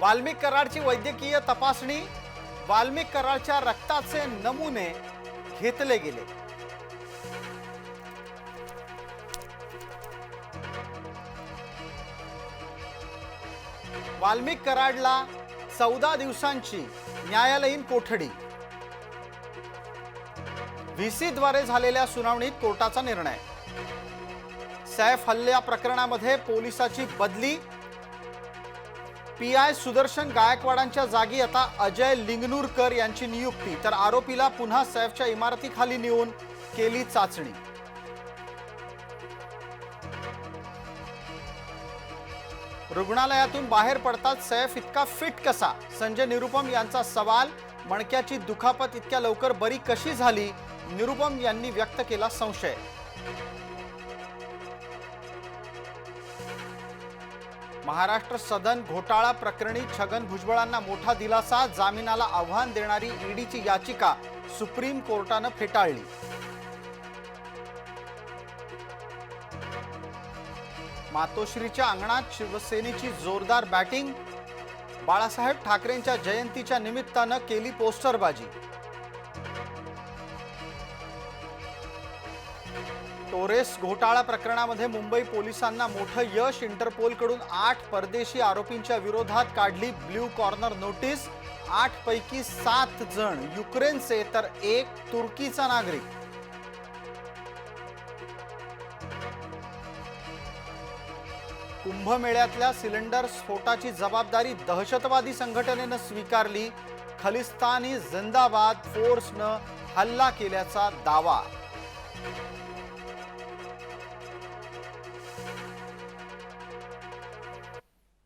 वाल्मिक कराडची वैद्यकीय तपासणी वाल्मिक कराडच्या रक्ताचे नमुने घेतले गेले. वाल्मिक कराडला चौदा दिवसांची न्यायालयीन कोठडी. व्हीसीद्वारे झालेल्या सुनावणीत कोर्टाचा निर्णय. सैफ हल्ल्या प्रकरणामध्ये पोलिसाची बदली पी आय सुदर्शन गायकवाडांच्या जागी आता अजय लिंगनूरकर यांची नियुक्ती. तर आरोपीला पुन्हा सैफच्या इमारतीखाली नेऊन केली चाचणी. रुग्णालयातून बाहेर पडतात सैफ इतका फिट कसा? संजय निरुपम यांचा सवाल. मणक्याची दुखापत इतक्या लवकर बरी कशी झाली? निरुपम यांनी व्यक्त केला संशय. महाराष्ट्र सदन घोटाळा प्रकरणी छगन भुजबळांना मोठा दिलासा जामिनाला आव्हान देणारी ईडीची याचिका सुप्रीम कोर्टानं फेटाळली. मातोश्रीच्या अंगणात शिवसेनेची जोरदार बॅटिंग बाळासाहेब ठाकरेंच्या जयंतीच्या निमित्तानं केली पोस्टरबाजी. टोरेस घोटाळा प्रकरणामध्ये मुंबई पोलिसांना मोठं यश इंटरपोलकडून आठ परदेशी आरोपींच्या विरोधात काढली ब्ल्यू कॉर्नर नोटीस. आठ पैकी सात जण युक्रेनचे तर एक तुर्कीचा नागरिक. कुंभमेळ्यातल्या सिलेंडर स्फोटाची जबाबदारी दहशतवादी संघटनेनं स्वीकारली. खलिस्तानी जिंदाबाद फोर्सनं हल्ला केल्याचा दावा.